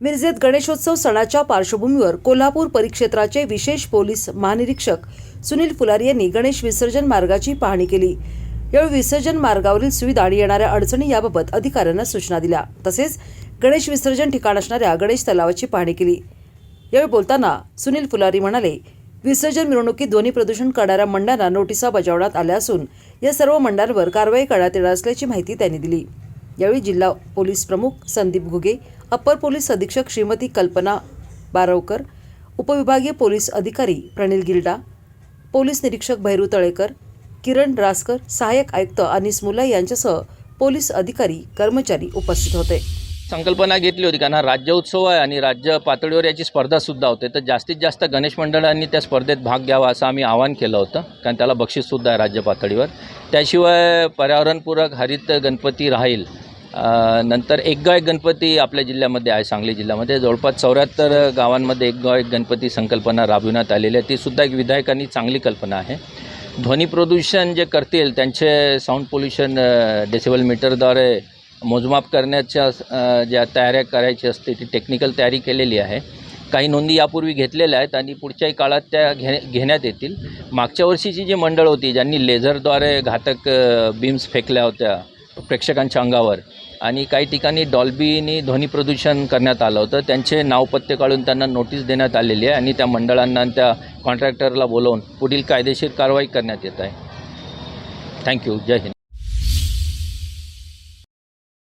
मिरजेत गणेशोत्सव सणाच्या पार्श्वभूमीवर कोल्हापूर परिक्षेत्राचे विशेष पोलीस महानिरीक्षक सुनील फुलारी यांनी गणेश विसर्जन मार्गाची पाहणी केली. यावेळी विसर्जन मार्गावरील सुविधा आणि येणाऱ्या अडचणी याबाबत अधिकाऱ्यांना सूचना दिल्या. तसेच गणेश विसर्जन ठिकाण असणाऱ्या गणेश तलावाची पाहणी केली. यावेळी बोलताना सुनील फुलारी म्हणाले विसर्जन मिरवणुकीत ध्वनी प्रदूषण करणाऱ्या मंडळांना नोटिसा बजावण्यात आल्या असून या सर्व मंडळांवर कारवाई करण्यात येणार असल्याची माहिती त्यांनी दिली. यावेळी जिल्हा पोलीस प्रमुख संदीप घुगे अप्पर पोलीस अधीक्षक श्रीमती कल्पना बारवकर उपविभागीय पोलीस अधिकारी प्रणिल गिल्डा पोलीस निरीक्षक भैरू तळेकर किरण रासकर सहाय्यक आयुक्त अनिस मुला यांच्यासह पोलीस अधिकारी कर्मचारी उपस्थित होते. संकल्पना घेतली होती कारण हा राज्योत्सव आहे आणि राज्य पातळीवर याची स्पर्धासुद्धा होते. तर जास्तीत जास्त गणेश मंडळांनी त्या स्पर्धेत भाग घ्यावा असं आम्ही आवाहन केलं होतं कारण त्याला बक्षीससुद्धा आहे राज्य पातळीवर. त्याशिवाय पर्यावरणपूरक हरित गणपती राहील नंतर एक गाव एक गणपती आपल्या जिल्ह्यामध्ये आहे सांगली जिल्ह्यामध्ये. जवळपास चौऱ्याहत्तर गावांमध्ये एक गाव एक गणपती संकल्पना राबविण्यात आलेली आहे. ती सुद्धा एक विधायकांनी चांगली कल्पना आहे. ध्वनी प्रदूषण जे करतील त्यांचे साऊंड पोल्युशन डेसिबल मीटरद्वारे मोजमाप करण्याच्या ज्या तयाऱ्या करायची असते ती टेक्निकल तयारी केलेली आहे. काही नोंदी यापूर्वी घेतलेल्या आहेत आणि पुढच्याही काळात त्या घे घेण्यात येतील. मागच्या वर्षीची जी मंडळ होती ज्यांनी लेझरद्वारे घातक बीम्स फेकल्या होत्या प्रेक्षकांच्या अंगावर. आणि काही ठिकाणी डॉल्बीनी ध्वनी प्रदूषण करण्यात आलं होतं. त्यांचे नावपत्ते काढून त्यांना नोटीस देण्यात आलेली आहे आणि त्या मंडळांना त्या कॉन्ट्रॅक्टरला बोलवून पुढील कायदेशीर कारवाई करण्यात येत आहे. थँक्यू जय हिंद.